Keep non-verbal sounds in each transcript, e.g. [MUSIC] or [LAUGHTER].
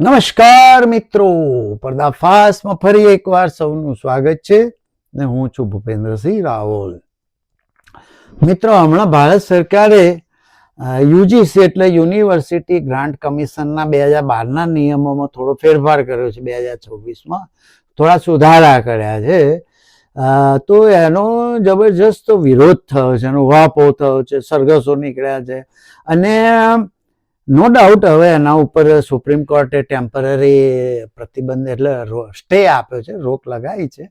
નમસ્કાર મિત્રો પર્દાફાસમાં ફરી એકવાર સૌનું સ્વાગત છે ને હું છું ભૂપેન્દ્રસિંહ રાવલ. મિત્રો, હમણાં ભારત સરકારે યુજીસી એટલે યુનિવર્સિટી ગ્રાન્ટ કમિશનના બે હજાર બારના નિયમોમાં થોડો ફેરફાર કર્યો છે બે હજાર ચોવીસમાં. થોડા સુધારા કર્યા છે. તો એનો જબરજસ્ત વિરોધ થયો છે, એનો વાપો થયો છે, સરઘસો નીકળ્યા છે. અને નો ડાઉટ હવે એના ઉપર સુપ્રીમ કોર્ટે ટેમ્પરરી પ્રતિબંધ એટલે સ્ટે આપ્યો છે, રોક લગાવી છે.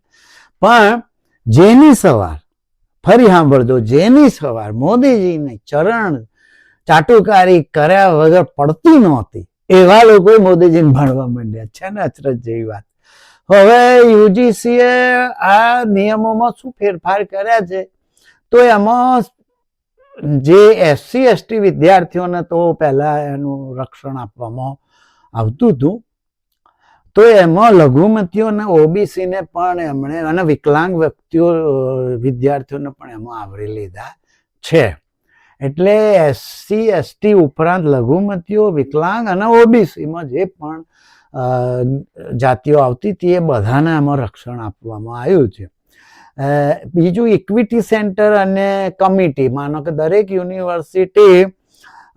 પણ જેની સવાર, ફરી સાંભળજો, જેની સવાર મોદીજીને ચરણ ચાટુકારી કર્યા વગર પડતી નહોતી. એવા લોકો મોદીજીને ભણવા માંડ્યા. છે ને અચરજ જેવી વાત. હવે યુજીસીએ આ નિયમોમાં શું ફેરફાર કર્યા છે? તો એમાં જે એસસી એસટી વિદ્યાર્થીઓને તો પહેલાં એનું રક્ષણ આપવામાં આવતું હતું. તો એમાં લઘુમતીઓને, ઓબીસીને પણ એમણે અને વિકલાંગ વ્યક્તિઓ, વિદ્યાર્થીઓને પણ એમાં આવરી લીધા છે. એટલે એસસી એસટી ઉપરાંત લઘુમતીઓ, વિકલાંગ અને ઓબીસીમાં જે પણ જાતિઓ આવતી હતી એ બધાને એમાં રક્ષણ આપવામાં આવ્યું છે. બીજું ઇક્વિટી સેન્ટર અને કમિટી માનો કે દરેક યુનિવર્સિટી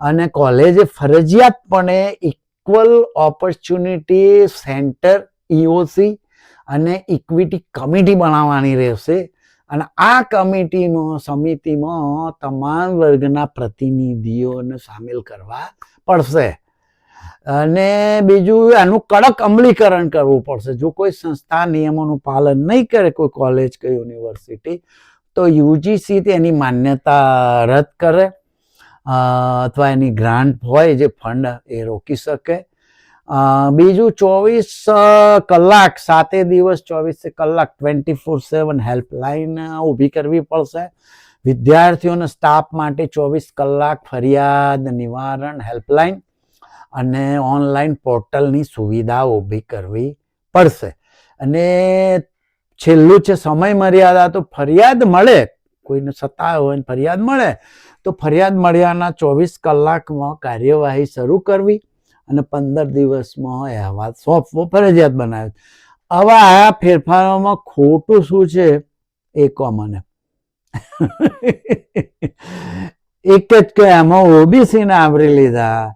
અને કોલેજે ફરજિયાતપણે ઇક્વલ ઓપોર્ચ્યુનિટી સેન્ટર ઇઓસી અને ઇક્વિટી કમિટી બનાવવાની રહેશે. અને આ કમિટીમાં સમિતિમાં તમામ વર્ગના પ્રતિનિધિઓને સામેલ કરવા પડશે. અને બીજું આનું કડક અમલીકરણ કરવું પડશે. જો કોઈ સંસ્થા નિયમોનું પાલન નહીં કરે, કોઈ કોલેજ કે યુનિવર્સિટી તો યુજીસી તેની માન્યતા રદ કરે અથવા એની ગ્રાન્ટ હોય જે ફંડ એ રોકી શકે. બીજું ચોવીસ કલાક, સાતે દિવસ, ચોવીસ કલાક ટ્વેન્ટી ફોર સેવન હેલ્પલાઇન ઊભી કરવી પડશે. વિદ્યાર્થીઓને સ્ટાફ માટે ચોવીસ કલાક ફરિયાદ નિવારણ હેલ્પલાઇન અને ઓનલાઈન પોર્ટલની સુવિધા ઊભી કરવી પડશે. અને છેલ્લું છે સમય મર્યાદા તો ફરિયાદ મળે. કોઈને સતાવ હોય ફરિયાદ મળે, તો ફરિયાદ મળ્યાના ચોવીસ કલાકમાં કાર્યવાહી શરૂ કરવી અને પંદર દિવસમાં અહેવાલ સોંપવો, ફરજિયાત બનાવે આવા આ ફેરફારોમાં ખોટું શું છે? એ કહો મને. [LAUGHS] એક જ કે એમાં ઓબીસીને આવરી લીધા.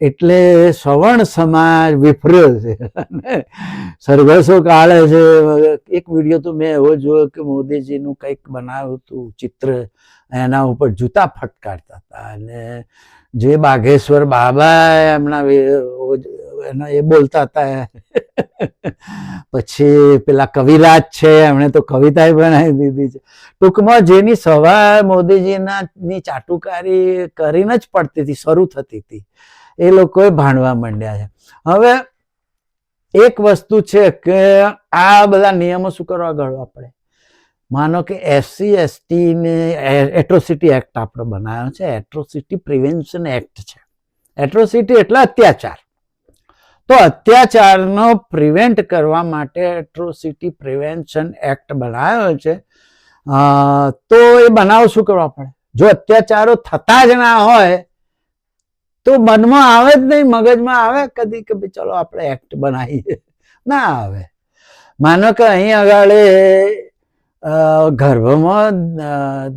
એટલે સવર્ણ સમાજ વિફર્યો છે. સરઘસો કાઢે છે. એક વીડિયો તો મેં એવો જોયો કે મોદીજીનું કંઈક બનાવ્યું હતું ચિત્ર એના ઉપર જૂતા ફટકારતા હતા. અને જે બાઘેશ્વર બાબા એમના એના એ બોલતા હતા. પછી પેલા કવિરાજ છે, એમણે તો કવિતાએ બનાવી દીધી છે. ટૂંકમાં જેની સવાર મોદીજીના ની ચાટુકારી કરીને જ પડતી હતી, શરૂ થતી હતી. એ લોકોએ ભાણવા માંડ્યા છે. હવે એક વસ્તુ છે કે આ બધા નિયમો શું કરવા ગળવા પડે માનો કે એસસી એસટીને એટ્રોસિટી એક્ટ આપણે બનાવ્યો છે. એટ્રોસિટી પ્રિવેન્શન એક્ટ છે. એટ્રોસિટી એટલે અત્યાચાર. તો અત્યાચારનો પ્રિવેન્ટ કરવા માટે એટ્રોસિટી પ્રિવેન્શન એક્ટ બનાવ્યો છે. તો એ બનાવ શું કરવા પડે? જો અત્યાચારો થતા જ ના હોય તો મનમાં આવે જ નહીં, મગજમાં આવે. કદી કે ભાઈ ચલો આપણે એક્ટ બનાવીએ. ના આવે. માનો કે અહીં આગળ ગર્ભમાં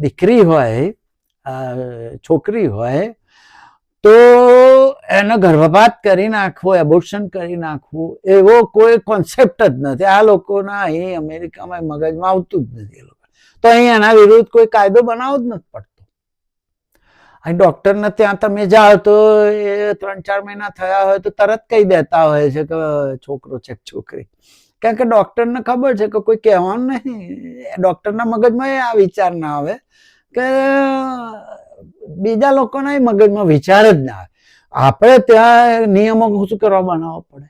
દીકરી હોય છોકરી હોય, તો એનો ગર્ભપાત કરી નાખવો એબોર્શન કરી નાખવું, એવો કોઈ કોન્સેપ્ટ જ નથી. આ લોકોના અહીં અમેરિકામાં મગજમાં આવતું જ નથી એ લોકો. તો અહીં એના વિરુદ્ધ કોઈ કાયદો બનાવવો જ નથી પડતો. અહીં ડૉક્ટરને ત્યાં તમે જાઓ તો એ ત્રણ ચાર મહિના થયા હોય તો તરત કહી દેતા હોય છે કે, છોકરો છે, છોકરી. કારણ કે ડૉક્ટરને ખબર છે કે કોઈ કહેવાનું નહીં. ડૉક્ટરના મગજમાં આ વિચાર ના આવે કે બીજા લોકોના મગજમાં વિચાર જ ના આવે. આપણે ત્યાં નિયમો શું કરવા બનાવવા પડે?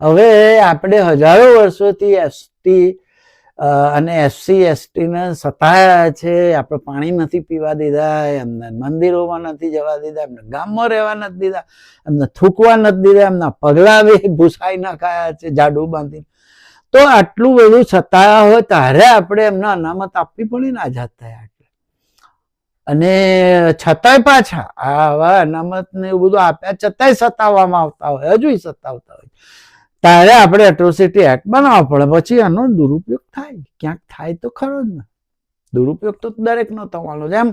હવે આપણે હજારો વર્ષોથી એસટી અને એસસી એસટીને સતાયા છે. આપણે પાણી નથી પીવા દીધા, એમને મંદિરોમાં નથી જવા દીધા, એમને ગામમાં રહેવા નથી દીધા, એમને થૂકવા નથી દીધા, એમના પગલા બી ભૂસાઈ નાખાયા છે જાડુ બાંધી તો આટલું બધું સતાયા હોય ત્યારે આપણે એમને અનામત આપવી પડી ને આઝાદ થયા એટલે. અને છતાંય પાછા આવા અનામત ને એવું બધું આપ્યા, છતાંય સતાવવામાં આવતા હોય હજુ સતાવતા હોય. ત્યારે આપણે એટ્રોસિટી એક્ટ બનાવવો પડે. પછી આનો દુરુપયોગ થાય. ક્યાંક થાય તો ખરો જ ને. દુરુપયોગ તો દરેકનો થવાનો જેમ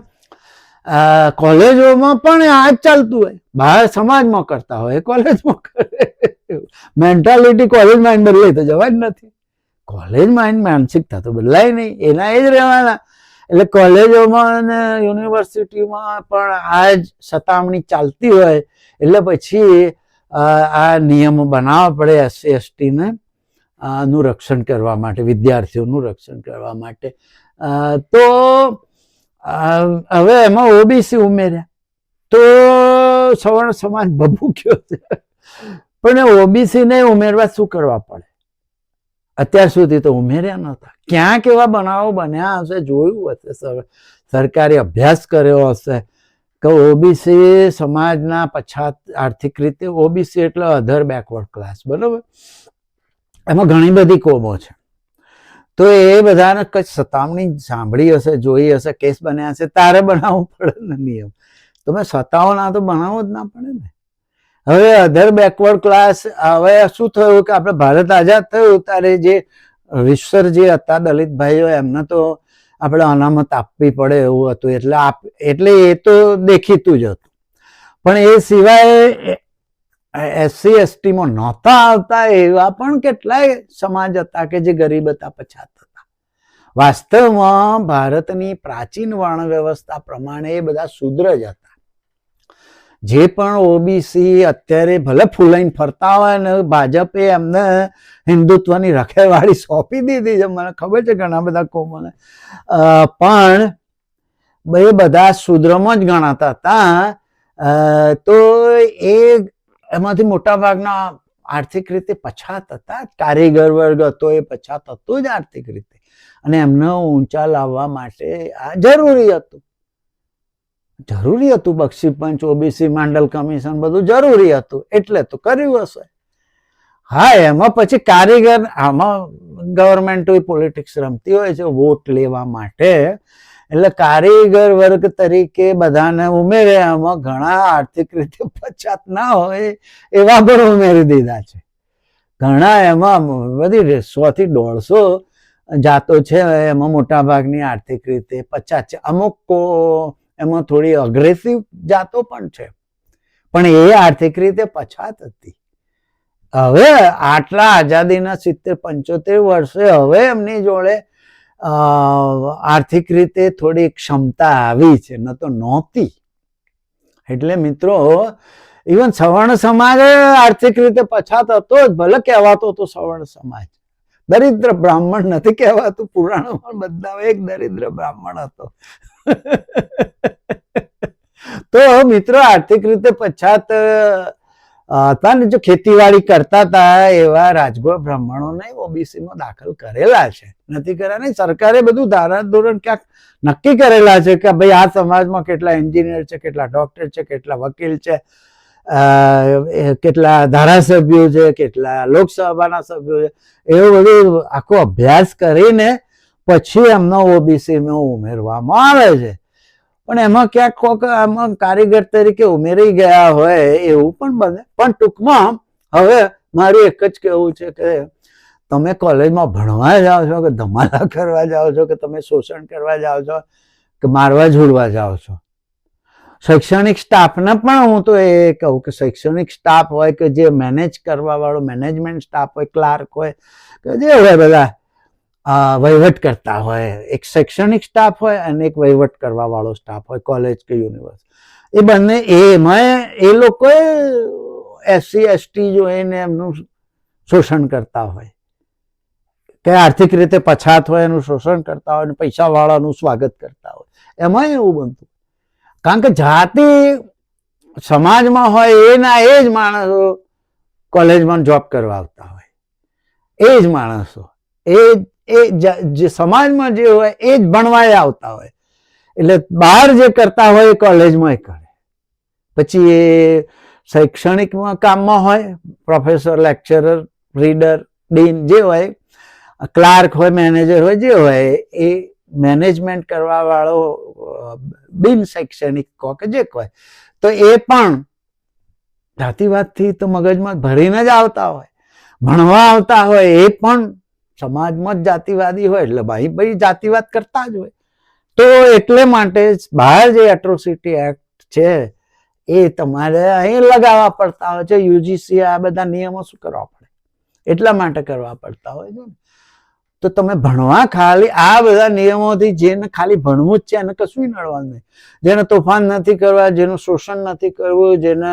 કોલેજોમાં પણ આ ચાલતું હોય. બહાર સમાજમાં કરતા હોય. કોલેજમાં કરે. મેન્ટાલિટી કોલેજ માઇન્ડ બદલાય તો જવા જ નથી. કોલેજ માઇન્ડ માનસિકતા તો બદલાય નહીં. એના એ જ રહેવાના. એટલે કોલેજોમાં અને યુનિવર્સિટીમાં પણ આ જ સતામણી ચાલતી હોય. એટલે પછી આ નિયમો બનાવવા પડે એસસી એસટીને નું રક્ષણ કરવા માટે, વિદ્યાર્થીઓનું રક્ષણ કરવા માટે. તો હવે એમાં ઓબીસી ઉમેર્યા. તો, સવર્ણ સમાજ ભભૂક્યો છે. પણ ઓબીસી ને ઉમેરવા શું કરવા પડે? અત્યાર સુધી તો ઉમેર્યા નહોતા. ક્યાં કેવા બનાવો બન્યા હશે, જોયું હશે, સર- સરકારે અભ્યાસ કર્યો હશે. કે ઓબીસી સમાજના પછાત આર્થિક રીતે ઓબીસી એટલે અધર બેકવર્ડ ક્લાસ બરોબર? એમાં ઘણી બધી કોમો છે. તો એ બધાને કઈ સતામણી સાંભળી હશે, જોઈ હશે, કેસ બન્યા હશે, તારે બનાવવું પડે ને નિયમ. તમે સતાવો તો બનાવો જ ના પડે ને. હવે અધર બેકવર્ડ ક્લાસ હવે શું થયું કે આપણે ભારત આઝાદ થયું, ત્યારે જે વિશ્વર જે હતા દલિત ભાઈઓ એમને તો આપણે અનામત આપવી પડે એવું હતું. એટલે આપ, એટલે એ તો દેખીતું જ હતું. પણ એ સિવાય એસસી એસટીમાં નહોતા આવતા એવા પણ કેટલાય સમાજ હતા કે જે ગરીબ હતા, પછાત હતા. વાસ્તવમાં ભારતની પ્રાચીન વર્ણ વ્યવસ્થા પ્રમાણે એ બધા શુદ્ર જ હતા. જે પણ ઓબીસી અત્યારે ભલે ફૂલાઈને ફરતા હોય ને ભાજપે એમને હિન્દુત્વની રખેવાળી સોંપી દીધી છે, મને ખબર છે ઘણા બધા કોમોને. પણ એ બધા શુદ્રમાં જ ગણાતા હતા. તો એ એમાંથી મોટા ભાગના આર્થિક રીતે પછાત હતા. કારીગર વર્ગ હતો એ પછાત હતો જ આર્થિક રીતે. અને એમને ઊંચા લાવવા માટે આ જરૂરી હતું. જરૂરી હતું બક્ષી પંચ, ઓબીસી, માંડલ કમિશન બધું જરૂરી હતું. એટલે તો કર્યું હશે. હા, એમાં પછી કારીગર, આમાં ગવર્મેન્ટ પોલિટિક્સ રમતી હોય છે વોટ લેવા માટે. એટલે કારીગર વર્ગ તરીકે બધાને ઉમેરે એમાં ઘણા આર્થિક રીતે પછાત ના હોય એવા પણ ઉમેરી દીધા છે. ઘણા એમાં બધી સો થી દોઢસો જાતો છે, એમાં મોટા ભાગની આર્થિક રીતે પછાત છે. અમુક એમાં થોડી અગ્રેસિવ જાતો પણ છે. પણ એ આર્થિક રીતે પછાત હતી. હવે આટલા આઝાદીના સિત્તેર પંચોતેર વર્ષે હવે એમની જોડે આર્થિક રીતે થોડી ક્ષમતા આવી છે. ન તો નહોતી. એટલે મિત્રો ઇવન સવર્ણ સમાજ આર્થિક રીતે પછાત હતો જ. ભલે કહેવાતો હતો સવર્ણ સમાજ. દરિદ્ર બ્રાહ્મણ નથી કહેવાતું. પુરાણોમાં બધા એક દરિદ્ર બ્રાહ્મણ હતો. [LAUGHS] તો મિત્રો, આર્થિક રીતે પછાત હતા ને જો ખેતીવાડી કરતા હતા એવા બ્રાહ્મણોને ઓબીસી માં દાખલ કરેલા છે. નથી કર્યા નહીં, સરકારે બધું ધારા ધોરણ ક્યાંક નક્કી કરેલા છે કે ભાઈ આ સમાજમાં કેટલા એન્જિનિયર છે, કેટલા ડોક્ટર છે, કેટલા વકીલ છે કેટલા ધારાસભ્યો છે, કેટલા લોકસભાના સભ્યો છે, એવું બધું આખો અભ્યાસ કરીને પછી એમનો ઓબીસીમાં ઉમેરવામાં આવે છે. પણ એમાં ક્યાંક કોક આમાં કારીગર તરીકે ઉમેરી ગયા હોય એવું પણ બને. પણ ટૂંકમાં હવે મારું એક જ કહેવું છે કે તમે કોલેજમાં ભણવા જાઓ છો કે ધમાલા કરવા જાઓ છો કે તમે શોષણ કરવા જાઓ છો કે મારવા ઝૂડવા જાઓ છો? શૈક્ષણિક સ્ટાફને પણ હું તો એ કહું કે શૈક્ષણિક સ્ટાફ હોય કે જે મેનેજ કરવા વાળો મેનેજમેન્ટ સ્ટાફ હોય, ક્લાર્ક હોય કે જે હોય બધા. વહીવટ કરતા હોય. એક શૈક્ષણિક સ્ટાફ હોય અને એક વહીવટ કરવા વાળો સ્ટાફ હોય કોલેજ કે યુનિવર્સિટી એ બંને એમાં એ લોકોએ એસસી એસટી જોઈને એમનું શોષણ કરતા હોય. કે આર્થિક રીતે પછાત હોય એનું શોષણ કરતા હોય અને પૈસા વાળાનું સ્વાગત કરતા હોય. એમાં એવું બનતું કારણ કે જાતિ સમાજમાં હોય એના એ જ માણસો કોલેજમાં જોબ કરવા આવતા હોય. એ જ માણસો. એ એ જે સમાજમાં જે હોય એ જ ભણવાય આવતા હોય. એટલે બહાર જે કરતા હોય એ કોલેજમાં કરે. પછી એ શૈક્ષણિકમાં કામમાં હોય, પ્રોફેસર, લેક્ચરર, રીડર, ડીન જે હોય, ક્લાર્ક હોય, મેનેજર હોય, જે હોય, એ મેનેજમેન્ટ કરવા વાળો બિન શૈક્ષણિક કહો કે જે કહે તો એ પણ જાતિવાદથી તો મગજમાં ભરીને જ આવતા હોય. ભણવા આવતા હોય એ પણ સમાજમાં જ જાતિવાદી હોય એટલે ભાઈ ભાઈ જાતિવાદ કરતા જ હોય. તો એટલે માટે બહાર જે એટ્રોસિટી એક્ટ છે, એ તમારે અહીં લગાવવા પડતા હોય છે. યુજીસી આ બધા નિયમો શું કરવા પડે? એટલા માટે કરવા પડતા હોય છે. તો તમે ભણવા ખાલી આ બધા નિયમોથી જેને ખાલી ભણવું જ છે એને કશું નડવાનું નહીં. જેને તોફાન નથી કરવા, જેનું શોષણ નથી કરવું, જેને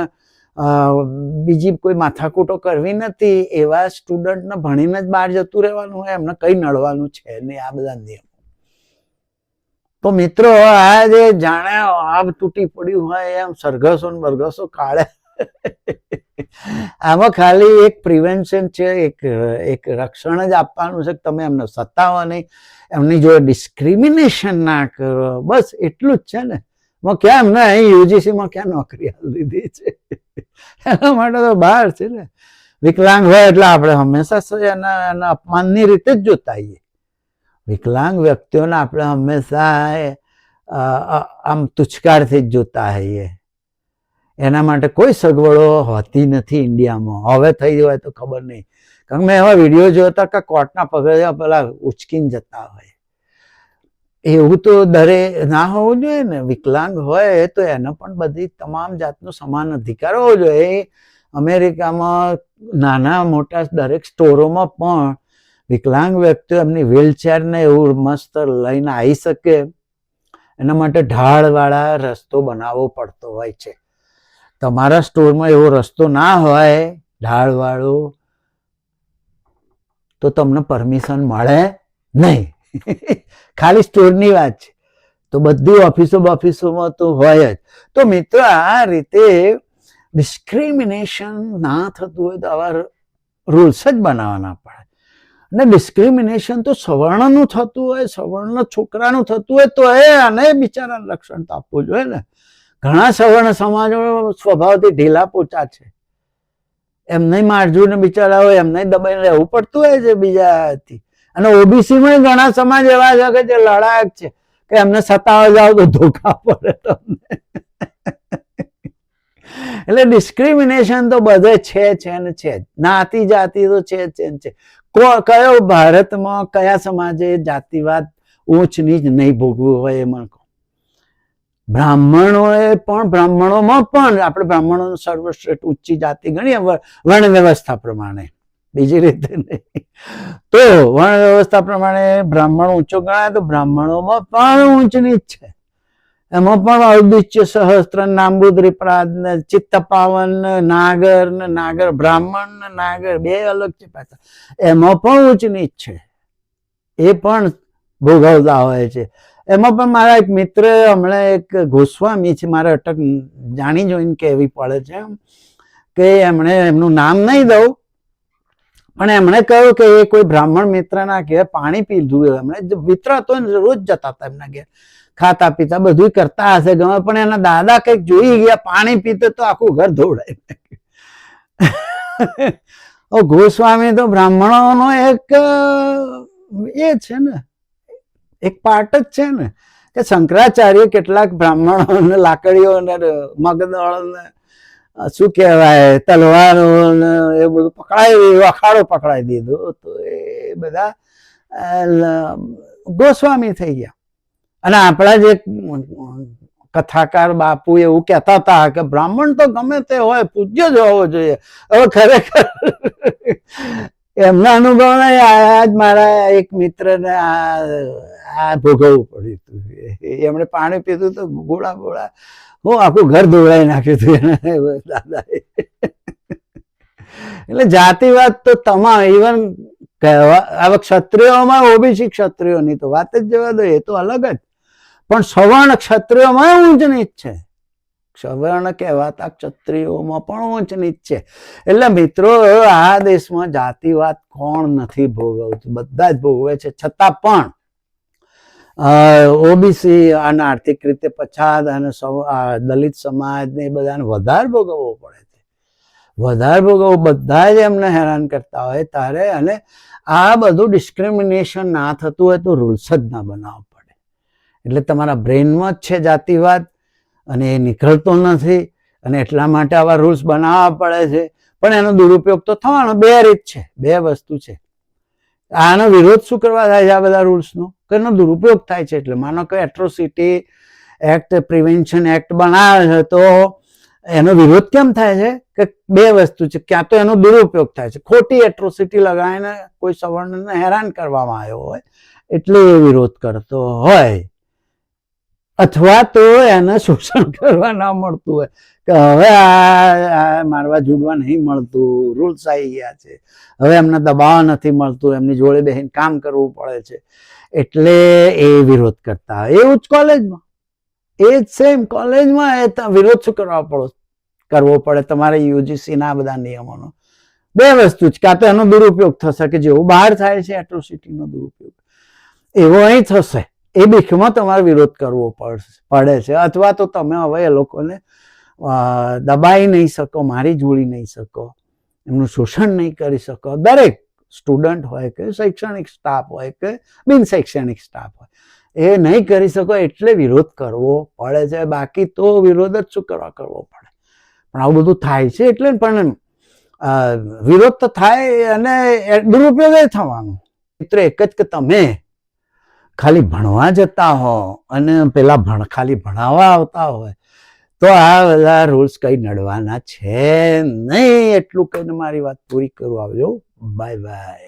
બીજી કોઈ માથાકૂટો કરવી નથી, એવા સ્ટુડન્ટને ભણીને જ બહાર જતું રહેવાનું હોય, એમને કઈ નડવાનું છે નહીં, આ બધા નિયમો. તો મિત્રો, આ જે જાણે આબ તૂટી પડ્યું હોય, એમ સરઘસો ને બરઘસો કાઢે. આમાં ખાલી એક પ્રિવેન્શન છે, એક એક રક્ષણ જ આપવાનું છે તમે એમને સતાવો નહીં. એમની જોડે ડિસ્ક્રિમિનેશન ના કરો. બસ એટલું જ છે ને. માં કેમ ના અહીં યુજીસીમાં ક્યાં નોકરી લીધી છે? એના માટે તો બહાર છે ને. વિકલાંગ હોય એટલે આપણે હંમેશા એના એના અપમાનની રીતે જ જોતા આવીએ વિકલાંગ વ્યક્તિઓને આપણે હંમેશા આમ તુચકારથી જ જોતા હોઈએ એના માટે કોઈ સગવડો હોતી નથી ઇન્ડિયામાં. હવે થઈ હોય તો ખબર નહીં. કારણ મેં એવા વીડિયો જોતા કે કોર્ટના પગલે પેલા ઉચકીને જતા હોય. એવું તો દરે ના હોવું જોઈએ ને. વિકલાંગ હોય તો એનો પણ બધી તમામ જાતનો સમાન અધિકાર હોવો જોઈએ. અમેરિકામાં નાના મોટા દરેક સ્ટોરોમાં પણ વિકલાંગ વ્યક્તિઓ એમની વ્હીલચેરને એવું મસ્ત લઈને આવી શકે. એના માટે ઢાળવાળા રસ્તો બનાવવો પડતો હોય છે. તમારા સ્ટોરમાં એવો રસ્તો ના હોય, ઢાળવાળો, તો તમને પરમિશન મળે નહીં. [LAUGHS] ખાલી સ્ટોરની વાત છે. તો બધી ઓફિસો ઓફિસોમાં તો હોય જ. તો મિત્રો, આ રીતે ડિસ્ક્રિમિનેશન ના થતું હોય તો આવા રૂલ્સ જ બનાવવાના પડે. અને ડિસ્ક્રિમિનેશન તો સવર્ણનું થતું હોય, સવર્ણ છોકરાનું થતું હોય, તો એ આને બિચારાને રક્ષણ તો આપવું જોઈએ ને. ઘણા સવર્ણ સમાજો સ્વભાવથી ઢીલા પોચા છે. એમને મારજુને બિચારા હોય એમને દબાઈને રહેવું પડતું હોય છે બીજાથી. અને ઓબીસી માં ઘણા સમાજ એવા છે કે જે લડાયક છે, કે એમને સતાવા જાવ તો ધોકા પડે તમને. એટલે ડિસ્ક્રિમિનેશન તો બધે છે છે ને છે. નાતી જાતિ તો છે છે ને છે. કયો ભારતમાં, કયા સમાજે જાતિવાદ ઊંચ નીચ નહીં ભોગવું હોય એ મને બ્રાહ્મણોએ પણ, બ્રાહ્મણોમાં પણ, આપણે બ્રાહ્મણો સર્વશ્રેષ્ઠ ઊંચી જાતિ ગણીએ વર્ણ વ્યવસ્થા પ્રમાણે. બીજી રીતે નહીં. તો વર્ણ વ્યવસ્થા પ્રમાણે બ્રાહ્મણ ઊંચો ગણાય તો બ્રાહ્મણોમાં પણ ઊંચ નીચ છે. એમાં પણ ઔદિત્ય સહસ્ત્ર નામૃદ રીપરાદ ને ચિત્તપાવન નાગર, ને નાગર બ્રાહ્મણ, ને નાગર, બે અલગ છે પાછા. એમાં પણ ઊંચ નીચ છે. એ પણ ભોગવતા હોય છે. એમાં પણ મારા એક મિત્ર હમણાં એક ગોસ્વામી છે, મારે અટક જાણી જોઈને કહેવી પડે છે એમ, કે એમણે એમનું નામ નહીં દઉં પણ એમણે કહ્યું કે એ કોઈ બ્રાહ્મણ મિત્રના ઘેર પાણી પીધું એમણે મિત્ર હતો રોજ જતા હતા એમના ઘેર. ખાતા પીતા બધું કરતા હશે ગમે પણ એના દાદા કંઈક જોઈ ગયા પાણી પીતે તો આખું ઘર ધોવડાય ગોસ્વામી તો બ્રાહ્મણોનો એક એ છે ને એક પાર્ટ જ છે ને કે શંકરાચાર્ય કેટલાક બ્રાહ્મણોને લાકડીઓ ને મગદળ ને અ, શું કહેવાય, તલવારો એ બધું પકડાવી અખાડો પકડાવી દીધો તો એ બધા ગોસ્વામી થઈ ગયા. અને આપણા જે કથાકાર બાપુ એવું કહેતા હતા કે બ્રાહ્મણ તો ગમે તે હોય, પૂજ્ય જ હોવો જોઈએ. હવે ખરેખર એમના અનુભવ આજ મારા એક મિત્રને આ ભોગવવું પડ્યું હતું. એમણે પાણી પીધું તો ગોળા ગોળા હું આખું ઘર દોડાઈ નાખ્યું હતું એને. એટલે જાતિવાદ તો તમામ ઇવન હવે ક્ષત્રિયોમાં ઓબીસી ક્ષત્રિયોની તો વાત જ જવા દો, એ તો અલગ જ. પણ સવર્ણ ક્ષત્રિયોમાં ઊંચ નીચ છે. સવર્ણ કહેવાતા ક્ષત્રિયોમાં પણ ઊંચ નીચ છે. એટલે મિત્રો, આ દેશમાં જાતિવાદ કોણ નથી ભોગવતું? બધા જ ભોગવે છે. છતાં પણ ઓબીસી અને આર્થિક રીતે પછાત અને દલિત સમાજને એ બધાને વધારે ભોગવવો પડે છે. વધારે ભોગવવું, બધા જ એમને હેરાન કરતા હોય ત્યારે અને આ બધું ડિસ્ક્રિમિનેશન ના થતું હોય તો રૂલ્સ જ ના બનાવવા પડે. એટલે તમારા બ્રેનમાં જ છે જાતિવાદ અને એ નીકળતો નથી અને એટલા માટે આવા રૂલ્સ બનાવવા પડે છે. પણ એનો દુરુપયોગ તો થવાનો, બે રીત છે, બે વસ્તુ છે. આનો વિરોધ શું કરવા થાય છે આ બધા રૂલ્સનો કે એનો દુરુપયોગ થાય છે. એટલે માનો કે એટ્રોસિટી એક્ટ પ્રિવેન્શન એક્ટ બનાવે છે, તો એનો વિરોધ કેમ થાય છે? કે બે વસ્તુ છે. ક્યાં તો એનો દુરુપયોગ થાય છે. ખોટી એટ્રોસિટી લગાવીને કોઈ સવર્ણને હેરાન કરવામાં આવ્યો હોય, એટલે એ વિરોધ કરતો હોય. અથવા તો એને શોષણ [LAUGHS] કરવા ના મળતું હોય. કે હવે આ મારવા જુડવા નહીં મળતું. રૂલ્સ આવી ગયા છે. હવે એમને દબાવ નથી મળતું. એમની જોડે બેહીને કામ કરવું પડે છે. એટલે એ વિરોધ કરતા એવું જ કોલેજમાં. એ જ સેમ કોલેજમાં એ વિરોધ શું કરવા પડો? કરવો પડે તમારે યુજીસી ના બધા નિયમોનો. બે વસ્તુ છે કાં તો એનો દુરુપયોગ થશે કે જેવું બહાર થાય છે એટ્રોસિટીનો દુરુપયોગ. એવો અહીં થશે. એ બીખમાં તમારે વિરોધ કરવો પડે છે. અથવા તો તમે હવે એ લોકોને દબાઈ નહીં શકો, મારી જોડી નહીં શકો, એમનું શોષણ નહીં કરી શકો. દરેક સ્ટુડન્ટ હોય કે શૈક્ષણિક સ્ટાફ હોય કે બિન શૈક્ષણિક સ્ટાફ હોય, એ નહીં કરી શકો એટલે વિરોધ કરવો પડે છે. બાકી તો વિરોધ જ શું કરવા કરવો પડે? પણ આવું બધું થાય છે એટલે પણ વિરોધ તો થાય અને દુરુપયોગ થવાનો. મિત્ર, એક જ કે તમે ખાલી ભણવા જતા હો અને પેલા ભણ, ખાલી ભણાવવા આવતા હોય, તો આ બધા રૂલ્સ કઈ નડવાના છે નહીં. એટલું કહીને મારી વાત પૂરી કરું. આવજો. Bye bye